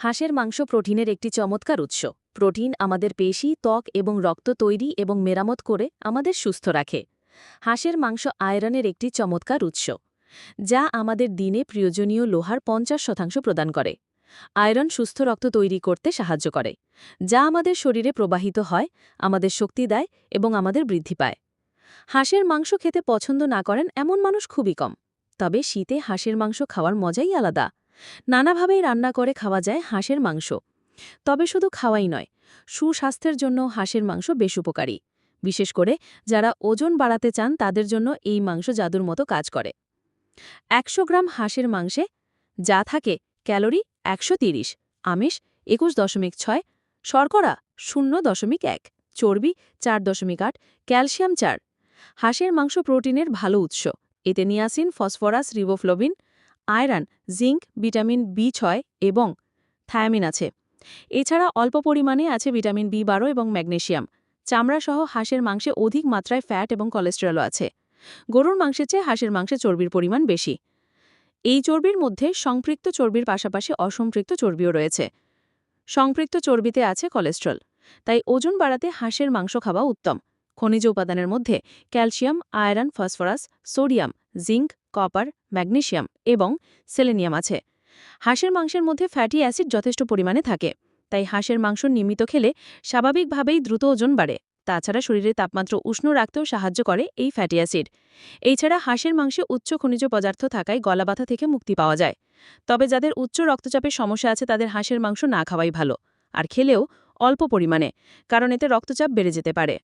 হাঁসের মাংস প্রোটিনের একটি চমৎকার উৎস। প্রোটিন আমাদের পেশি, ত্বক এবং রক্ত তৈরি এবং মেরামত করে আমাদের সুস্থ রাখে। হাঁসের মাংস আয়রনের একটি চমৎকার উৎস, যা আমাদের দিনে প্রয়োজনীয় লোহার পঞ্চাশ শতাংশ প্রদান করে। আয়রন সুস্থ রক্ত তৈরি করতে সাহায্য করে, যা আমাদের শরীরে প্রবাহিত হয়, আমাদের শক্তি দেয় এবং আমাদের বৃদ্ধি পায়। হাঁসের মাংস খেতে পছন্দ না করেন এমন মানুষ খুবই কম, তবে শীতে হাঁসের মাংস খাওয়ার মজাই আলাদা। নানাভাবেই রান্না করে খাওয়া যায় হাঁসের মাংস। তবে শুধু খাওয়াই নয়, সুস্বাস্থ্যের জন্য হাঁসের মাংস বেশ উপকারী। বিশেষ করে যারা ওজন বাড়াতে চান তাদের জন্য এই মাংস জাদুর মতো কাজ করে। একশো গ্রাম হাঁসের মাংসে যা থাকে ক্যালোরি একশো আমিষ একুশ দশমিক ছয়, শর্করা শূন্য দশমিক এক, চর্বি চার দশমিক আট, ক্যালসিয়াম চার। হাঁসের মাংস প্রোটিনের ভালো উৎস। এতে niacin, phosphorus, riboflavin iron, zinc, vitamin B ছয় এবং থায়ামিন আছে। এছাড়া অল্প পরিমাণে আছে ভিটামিন বি বারো এবং ম্যাগনেশিয়াম। চামড়াসহ হাঁসের মাংসে অধিক মাত্রায় ফ্যাট এবং কোলেস্টেরলও আছে। গরুর মাংসের চেয়ে হাঁসের মাংসে চর্বির পরিমাণ বেশি। এই চর্বির মধ্যে সম্পৃক্ত চর্বির পাশাপাশি অসম্পৃক্ত চর্বিও রয়েছে। সম্পৃক্ত চর্বিতে আছে কোলেস্ট্রল, তাই ওজন বাড়াতে হাঁসের মাংস খাওয়া উত্তম। খনিজ উপাদানের মধ্যে calcium, iron, phosphorus, sodium, zinc copper magnesium এবং সেলেনিয়াম আছে। হাঁসের মাংসের মধ্যে ফ্যাটি অ্যাসিড যথেষ্ট পরিমাণে থাকে, তাই হাঁসের মাংস নিয়মিত খেলে স্বাভাবিকভাবেই দ্রুত ওজন বাড়ে। তাছাড়া শরীরের তাপমাত্রা উষ্ণ রাখতেও সাহায্য করে এই ফ্যাটি অ্যাসিড এছাড়া হাঁসের মাংসে উচ্চ খনিজ পদার্থ থাকায় গলাবাথা থেকে মুক্তি পাওয়া যায়। তবে যাদের উচ্চ রক্তচাপের সমস্যা আছে, তাদের হাঁসের মাংস না খাওয়াই ভালো, আর খেলেও অল্প পরিমাণে, কারণ এতে রক্তচাপ বেড়ে যেতে পারে।